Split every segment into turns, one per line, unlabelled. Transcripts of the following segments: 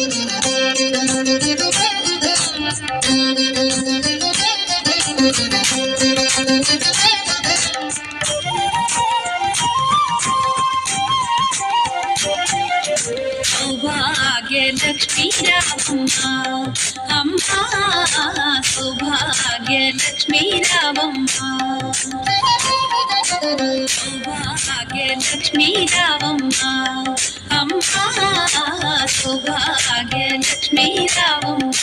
सौभाग्य लक्ष्मी रावम्मा अम्मा सौभाग्य लक्ष्मी रावम्मा। सौभाग्य लक्ष्मी रावम्मा। अम्मा సౌభాగ్య లక్ష్మీ రామమ్మ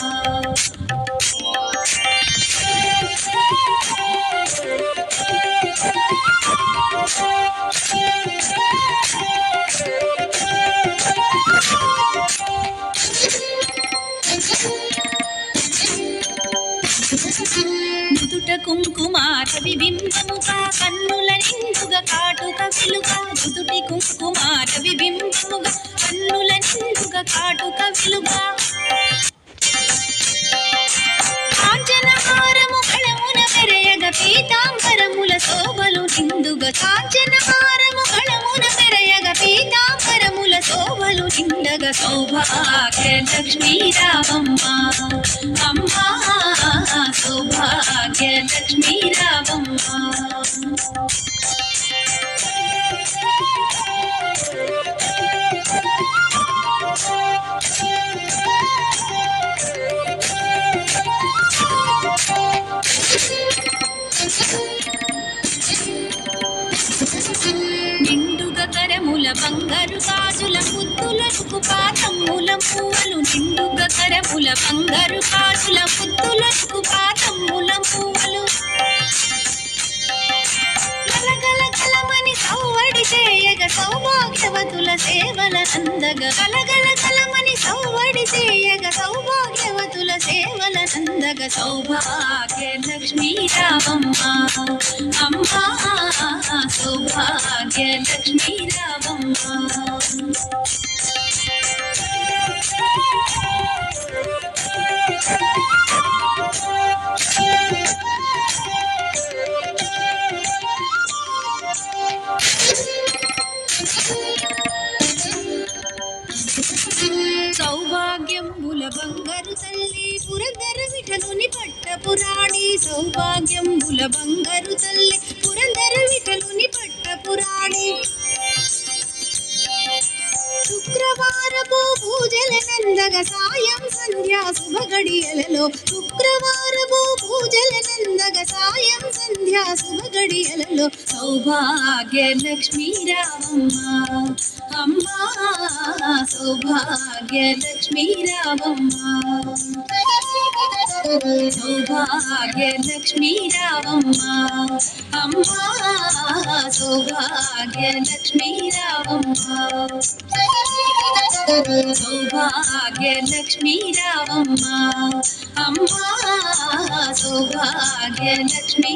నుదుట కుంకుమార విబింబముగా కన్నుల నిండుగా కాటుక వెలుగా నుదుటి కుంకుమార విబింబముగా కన్నుల కాటుక వెలుగా కాంచనహారము కళమున మెరయగ పీతాంబరముల శోభలు నిండుగా. కాంచనహారము కళమున పెరయగ పీతాంబరముల శోభలు నిండగ. శోభాగ్య లక్ష్మీ రామమ్మ. అమ్మా శోభాగ్య లక్ష్మీ రామమ్మ. నిండుగ కరముల బంగారు గాజుల ముద్దులకు పాతమ్ముల పువ్వులు నిండుగ కరముల బంగారు గాజుల ముద్దులకు పాతమ్ముల పువ్వులు. గలగల సౌవడి చేయగ సౌభాగ్యవతుల సేవల నందగ కలగల కలమని సౌవడి చేయగ సౌభాగ్యవతుల సేవల నందగ సౌభాగ్య లక్ష్మీ రామమ్మ అమ్మా. సౌభాగ్య లక్ష్మీ రామమ్మ సౌభాగ్యంబుల బంగారు తల్లి పురందర విఠలుని పట్ట సౌభాగ్యంబుల బంగారు తల్లి పురందర విఠలుని పురాణి శుక్రవారపు పూజల నందగ సాయం సంధ్యా శుభ గడియలలో శుక్రవారపు పూజల నందగ సాయం సంధ్యా శుభ గడియలలో సౌభాగ్య లక్ష్మీ రామమ్మ అమ్మా సౌభాగ్య లక్ష్మీ రామమ్మ సౌభాగ్య లక్ష్మీ రామమ్మ అమ్మా సౌభాగ్య లక్ష్మీ రామమ్మ సౌభాగ్య లక్ష్మీ రామమ్మ అమ్మా సౌభాగ్య లక్ష్మీ